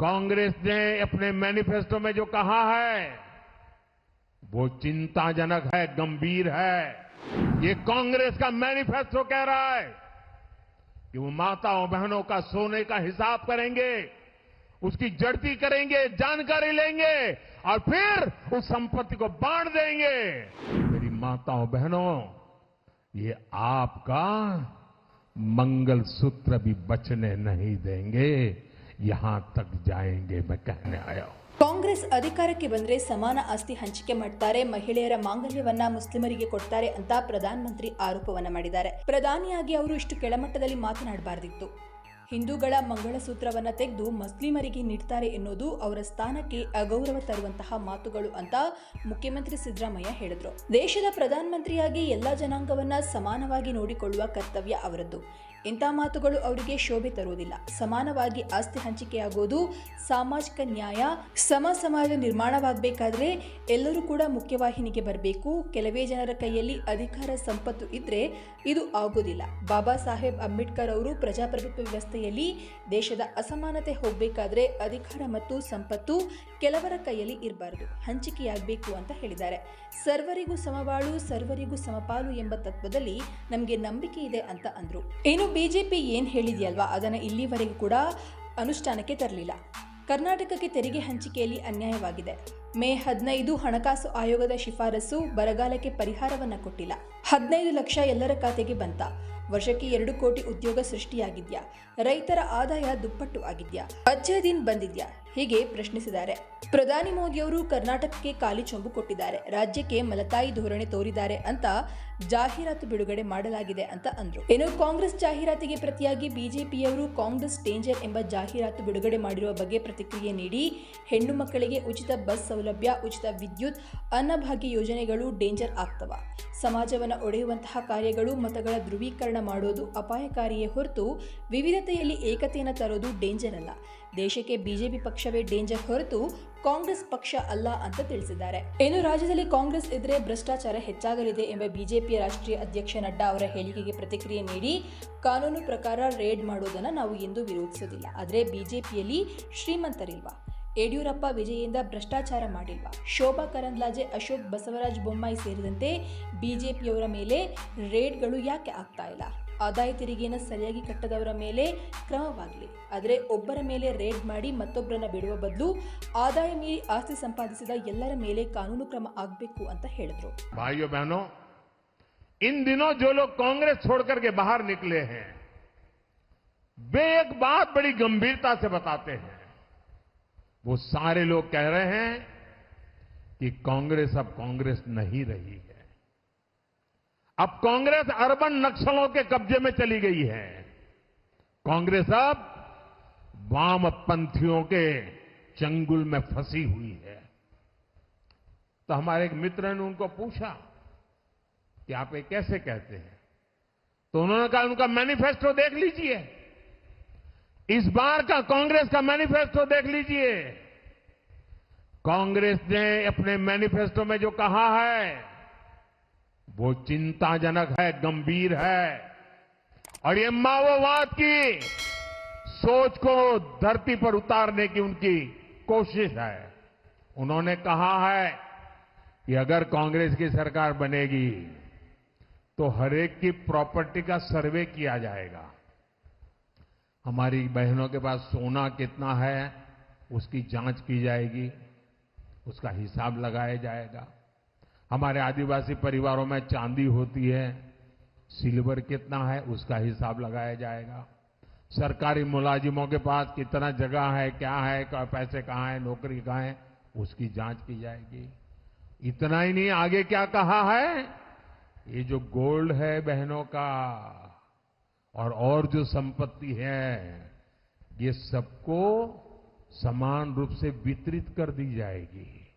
कांग्रेस ने अपने मैनिफेस्टो में जो कहा है, वो चिंताजनक है, गंभीर है। ये कांग्रेस का मैनिफेस्टो कह रहा है कि वो माताओं बहनों का सोने का हिसाब करेंगे, उसकी जड़ती करेंगे, जानकारी लेंगे और फिर उस संपत्ति को बांट देंगे। मेरी माताओं बहनों, ये आपका मंगल सूत्र भी बचने नहीं देंगे। यहां तक जाएंगे मैं कहने आया हूं ಕಾಂಗ್ರೆಸ್ ಅಧಿಕಾರಕ್ಕೆ ಬಂದ್ರೆ ಸಮಾನ ಆಸ್ತಿ ಹಂಚಿಕೆ ಮಾಡ್ತಾರೆ ಮಹಿಳೆಯರ ಮಾಂಗಲ್ಯವನ್ನ ಮುಸ್ಲಿಮರಿಗೆ ಕೊಡ್ತಾರೆ ಅಂತ ಪ್ರಧಾನಮಂತ್ರಿ ಆರೋಪವನ್ನ ಮಾಡಿದ್ದಾರೆ ಪ್ರಧಾನಿಯಾಗಿ ಅವರು ಇಷ್ಟು ಕೆಳಮಟ್ಟದಲ್ಲಿ ಮಾತನಾಡಬಾರ್ದಿತ್ತು ಹಿಂದೂಗಳ ಮಂಗಳಸೂತ್ರವನ್ನ ತೆಗೆದು ಮುಸ್ಲಿಮರಿಗೆ ನೀಡ್ತಾರೆ ಎನ್ನುವುದು ಅವರ ಸ್ಥಾನಕ್ಕೆ ಅಗೌರವ ತರುವಂತಹ ಮಾತುಗಳು ಅಂತ ಮುಖ್ಯಮಂತ್ರಿ ಸಿದ್ದರಾಮಯ್ಯ ಹೇಳಿದ್ರು ದೇಶದ ಪ್ರಧಾನಮಂತ್ರಿಯಾಗಿ ಎಲ್ಲಾ ಜನಾಂಗವನ್ನ ಸಮಾನವಾಗಿ ನೋಡಿಕೊಳ್ಳುವ ಕರ್ತವ್ಯ ಅವರದ್ದು ಇಂಥ ಮಾತುಗಳು ಅವರಿಗೆ ಶೋಭೆ ತರುವುದಿಲ್ಲ. ಸಮಾನವಾಗಿ ಆಸ್ತಿ ಹಂಚಿಕೆಯಾಗುವುದು ಸಾಮಾಜಿಕ ನ್ಯಾಯ, ಸಮ ಸಮಾಜ ನಿರ್ಮಾಣವಾಗಬೇಕಾದ್ರೆ ಎಲ್ಲರೂ ಕೂಡ ಮುಖ್ಯವಾಹಿನಿಗೆ ಬರಬೇಕು. ಕೆಲವೇ ಜನರ ಕೈಯಲ್ಲಿ ಅಧಿಕಾರ ಸಂಪತ್ತು ಇದ್ರೆ ಇದು ಆಗೋದಿಲ್ಲ ಬಾಬಾ ಸಾಹೇಬ್ ಅಂಬೇಡ್ಕರ್ ಅವರು ಪ್ರಜಾಪ್ರಭುತ್ವ ವ್ಯವಸ್ಥೆಯಲ್ಲಿ ದೇಶದ ಅಸಮಾನತೆ ಹೋಗಬೇಕಾದ್ರೆ ಅಧಿಕಾರ ಮತ್ತು ಸಂಪತ್ತು ಕೆಲವರ ಕೈಯಲ್ಲಿ ಇರಬಾರದು. ಹಂಚಿಕೆಯಾಗಬೇಕು ಅಂತ ಹೇಳಿದ್ದಾರೆ. ಸರ್ವರಿಗೂ ಸಮಬಾಳು ಸರ್ವರಿಗೂ ಸಮಪಾಲು ಎಂಬ ತತ್ವದಲ್ಲಿ ನಮಗೆ ನಂಬಿಕೆ ಇದೆ ಅಂತ ಅಂದ್ರು. ಇನ್ನು ಬಿಜೆಪಿ ಏನು ಹೇಳಿದೆಯಲ್ವಾ? ಅದನ್ನು ಇಲ್ಲಿವರೆಗೂ ಕೂಡ ಅನುಷ್ಠಾನಕ್ಕೆ ತರಲಿಲ್ಲ. ಕರ್ನಾಟಕಕ್ಕೆ ತೆರಿಗೆ ಹಂಚಿಕೆಯಲ್ಲಿ ಅನ್ಯಾಯವಾಗಿದೆ. ಮೇ ಹದಿನೈದು ಹಣಕಾಸು ಆಯೋಗದ ಶಿಫಾರಸು ಬರಗಾಲಕ್ಕೆ ಪರಿಹಾರವನ್ನ ಕೊಟ್ಟಿಲ್ಲ. ಹದಿನೈದು ಲಕ್ಷ ಎಲ್ಲರ ಖಾತೆಗೆ ಬಂತ. ವರ್ಷಕ್ಕೆ ಎರಡು ಕೋಟಿ ಉದ್ಯೋಗ ಸೃಷ್ಟಿಯಾಗಿದ್ಯಾ. ರೈತರ ಆದಾಯ ದುಪ್ಪಟ್ಟು ಆಗಿದ್ಯಾ. ಅಜ್ಜದಿನ್ ಬಂದಿದ್ಯಾ. ಹೀಗೆ ಪ್ರಶ್ನಿಸಿದ್ದಾರೆ. ಪ್ರಧಾನಿ ಮೋದಿಯವರು ಕರ್ನಾಟಕಕ್ಕೆ ಖಾಲಿ ಚೊಂಬು ಕೊಟ್ಟಿದ್ದಾರೆ. ರಾಜ್ಯಕ್ಕೆ ಮಲತಾಯಿ ಧೋರಣೆ ತೋರಿದ್ದಾರೆ ಅಂತ ಜಾಹೀರಾತು ಬಿಡುಗಡೆ ಮಾಡಲಾಗಿದೆ ಅಂತ ಅಂದ್ರು. ಇನ್ನು ಕಾಂಗ್ರೆಸ್ ಜಾಹೀರಾತಿಗೆ ಪ್ರತಿಯಾಗಿ ಬಿಜೆಪಿಯವರು ಕಾಂಗ್ರೆಸ್ ಡೇಂಜರ್ ಎಂಬ ಜಾಹೀರಾತು ಬಿಡುಗಡೆ ಮಾಡಿರುವ ಬಗ್ಗೆ ಪ್ರತಿಕ್ರಿಯೆ ನೀಡಿ ಹೆಣ್ಣು ಮಕ್ಕಳಿಗೆ ಉಚಿತ ಬಸ್ ಸೌಲಭ್ಯ, ಉಚಿತ ವಿದ್ಯುತ್ ಅನ್ನಭಾಗ್ಯ ಯೋಜನೆಗಳು ಡೇಂಜರ್ ಆಗ್ತವ. ಸಮಾಜವನ್ನು ಒಡೆಯುವಂತಹ ಕಾರ್ಯಗಳು ಮತಗಳ ಧ್ರುವೀಕರಣ ಮಾಡೋದು ಅಪಾಯಕಾರಿಯೇ ಹೊರತು ವಿವಿಧತೆಯಲ್ಲಿ ಏಕತೆಯನ್ನು ತರೋದು ಡೇಂಜರ್ ಅಲ್ಲ. ದೇಶಕ್ಕೆ ಬಿಜೆಪಿ ಪಕ್ಷವೇ ಡೇಂಜರ್ ಹೊರತು ಕಾಂಗ್ರೆಸ್ ಪಕ್ಷ ಅಲ್ಲ ಅಂತ ತಿಳಿಸಿದ್ದಾರೆ. ಇನ್ನು ರಾಜ್ಯದಲ್ಲಿ ಕಾಂಗ್ರೆಸ್ ಇದ್ರೆ ಭ್ರಷ್ಟಾಚಾರ ಹೆಚ್ಚಾಗಲಿದೆ ಎಂಬ ಬಿಜೆಪಿಯ ರಾಷ್ಟ್ರೀಯ ಅಧ್ಯಕ್ಷ ನಡ್ಡಾ ಅವರ ಹೇಳಿಕೆಗೆ ಪ್ರತಿಕ್ರಿಯೆ ನೀಡಿ ಕಾನೂನು ಪ್ರಕಾರ ರೇಡ್ ಮಾಡೋದನ್ನ ನಾವು ಎಂದೂ ವಿರೋಧಿಸೋದಿಲ್ಲ. ಆದರೆ ಬಿಜೆಪಿಯಲ್ಲಿ ಶ್ರೀಮಂತರಿಲ್ವಾ? ಯಡಿಯೂರಪ್ಪ ವಿಜಯಿಂದ ಭ್ರಷ್ಟಾಚಾರ ಮಾಡಿಲ್ವಾ ಶೋಭಾ ಕರಂದ್ಲಾಜೆ ಅಶೋಕ್ ಬಸವರಾಜ ಬೊಮ್ಮಾಯಿ ಸೇರಿದಂತೆ ಬಿಜೆಪಿಯವರ ಮೇಲೆ ರೇಡ್ಗಳು ಯಾಕೆ ಆಗ್ತಾ ಇಲ್ಲ ಆದಾಯ ತೆರಿಗೆಯನ್ನು ಸರಿಯಾಗಿ ಕಟ್ಟದವರ ಮೇಲೆ ಕ್ರಮವಾಗಲಿ ಆದರೆ ಒಬ್ಬರ ಮೇಲೆ ರೇಡ್ ಮಾಡಿ ಮತ್ತೊಬ್ಬರನ್ನ ಬಿಡುವ ಬದಲು ಆದಾಯ ಮೀರಿ ಆಸ್ತಿ ಸಂಪಾದಿಸಿದ ಎಲ್ಲರ ಮೇಲೆ ಕಾನೂನು ಕ್ರಮ ಆಗಬೇಕು ಅಂತ ಹೇಳಿದ್ರು भाइयों बहनों इन दिनों जो लोग कांग्रेस छोड़ करके बाहर निकले हैं वे एक बात बड़ी गंभीरता से बताते हैं वो सारे लोग कह रहे हैं कि कांग्रेस अब कांग्रेस नहीं रही है। अब कांग्रेस अर्बन नक्सलों के कब्जे में चली गई है। कांग्रेस अब वामपंथियों के चंगुल में फंसी हुई है। तो हमारे एक मित्र ने उनको पूछा कि आप ये कैसे कहते हैं? तो उन्होंने कहा, उनका मैनिफेस्टो देख लीजिए। इस बार का कांग्रेस का मैनिफेस्टो देख लीजिए। कांग्रेस ने अपने मैनिफेस्टो में जो कहा है, वो चिंताजनक है, गंभीर है। और ये माओवाद की सोच को धरती पर उतारने की उनकी कोशिश है। उन्होंने कहा है कि अगर कांग्रेस की सरकार बनेगी तो हरेक की प्रॉपर्टी का सर्वे किया जाएगा। हमारी बहनों के पास सोना कितना है, उसकी जाँच की जाएगी, उसका हिसाब लगाया जाएगा। हमारे आदिवासी परिवारों में चांदी होती है, सिल्वर कितना है, उसका हिसाब लगाया जाएगा। सरकारी मुलाजिमों के पास कितना जगह है, क्या है क्या- पैसे कहाँ है, नौकरी कहाँ है, उसकी जाँच की जाएगी। इतना ही नहीं, आगे क्या कहा है? ये जो गोल्ड है बहनों का और और जो संपत्ति है ये सबको समान रूप से वितरित कर दी जाएगी।